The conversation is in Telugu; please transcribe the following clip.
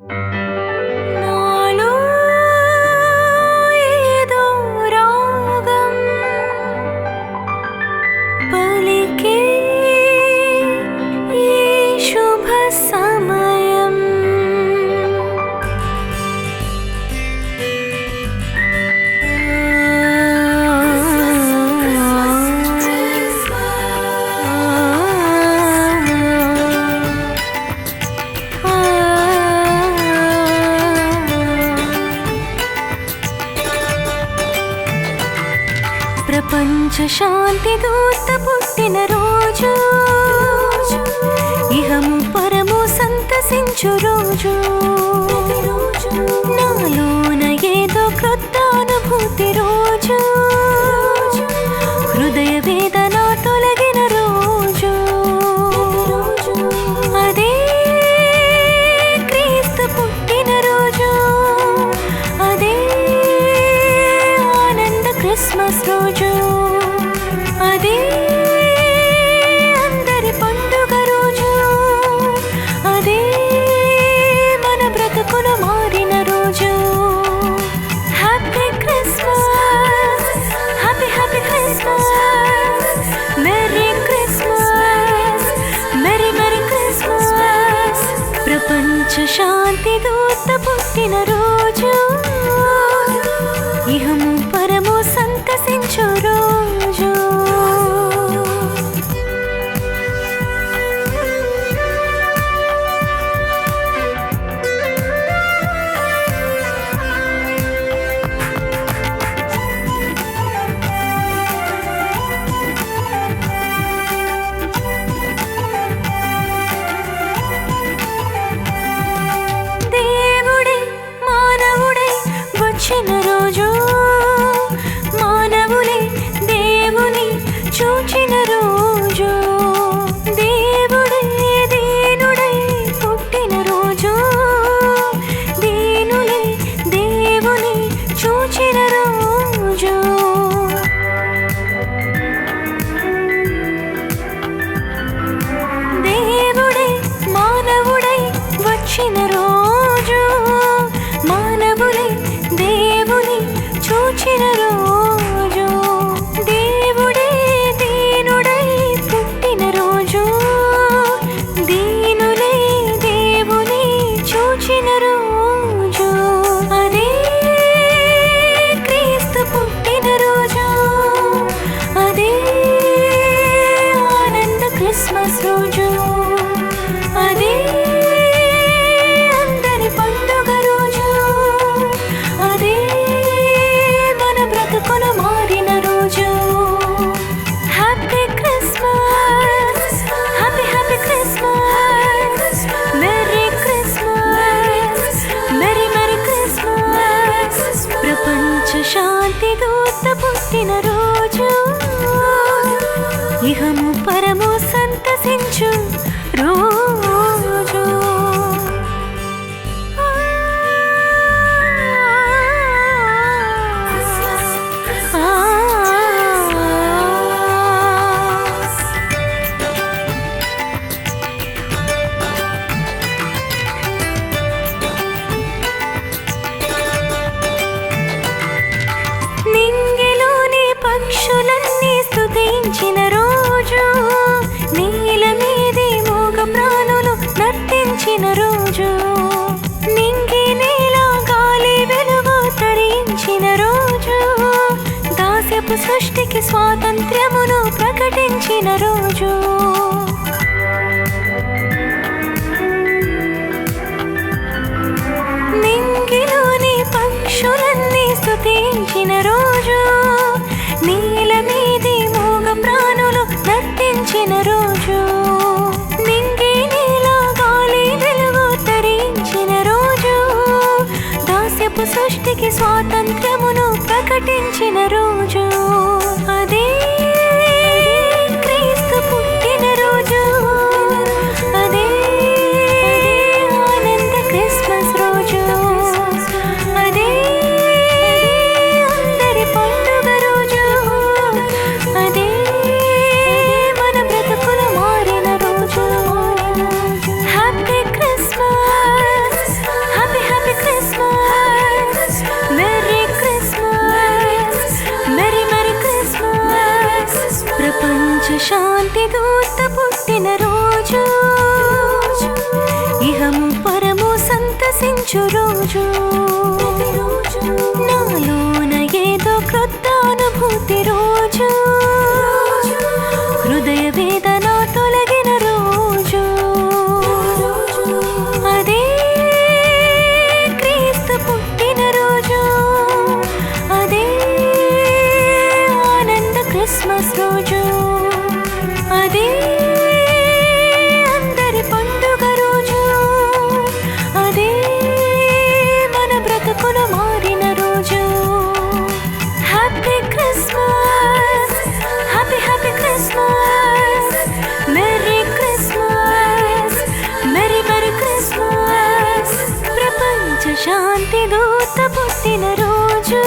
నాలో ప్రపంచ శాంతి దూత పుట్టిన రోజు. ఇహము పరము సంతసించు రోజు. నాలోన ఏదో క్రొత్త అనుభూతి రోజు పుట్టిన వచ్చిన రోజు మానవుని దేవుని చూచిన క్రిస్మస్ రోజు. అదే అందరి పండుగ రోజు. అదే మన బ్రతుకులు మారిన రోజు. Happy Christmas happy happy Christmas merry Christmas merry merry Christmas ప్రపంచ శాంతి సృష్టికి స్వాతంత్ర్యమును ప్రకటించిన రోజు. నింగిలోని పక్షులన్నీ స్థుతించిన రోజు. నీల మీది మూగ ప్రాణులు నర్తించిన రోజు. నింగి నీల గాలి వెలుగు తరించిన రోజు. దాస్యపు సృష్టికి స్వాతంత్ర్యమును ప్రకటించిన రోజు. రోజు రోజు నాలోన ఏదో క్రొత్త అనుభూతి రోజు. హృదయ వేదన తొలగిన రోజు. అదే క్రీస్తు పుట్టిన రోజు. అదే ఆనంద క్రిస్మస్ రోజు. అదే కాంతి దూత పుట్టిన రోజు.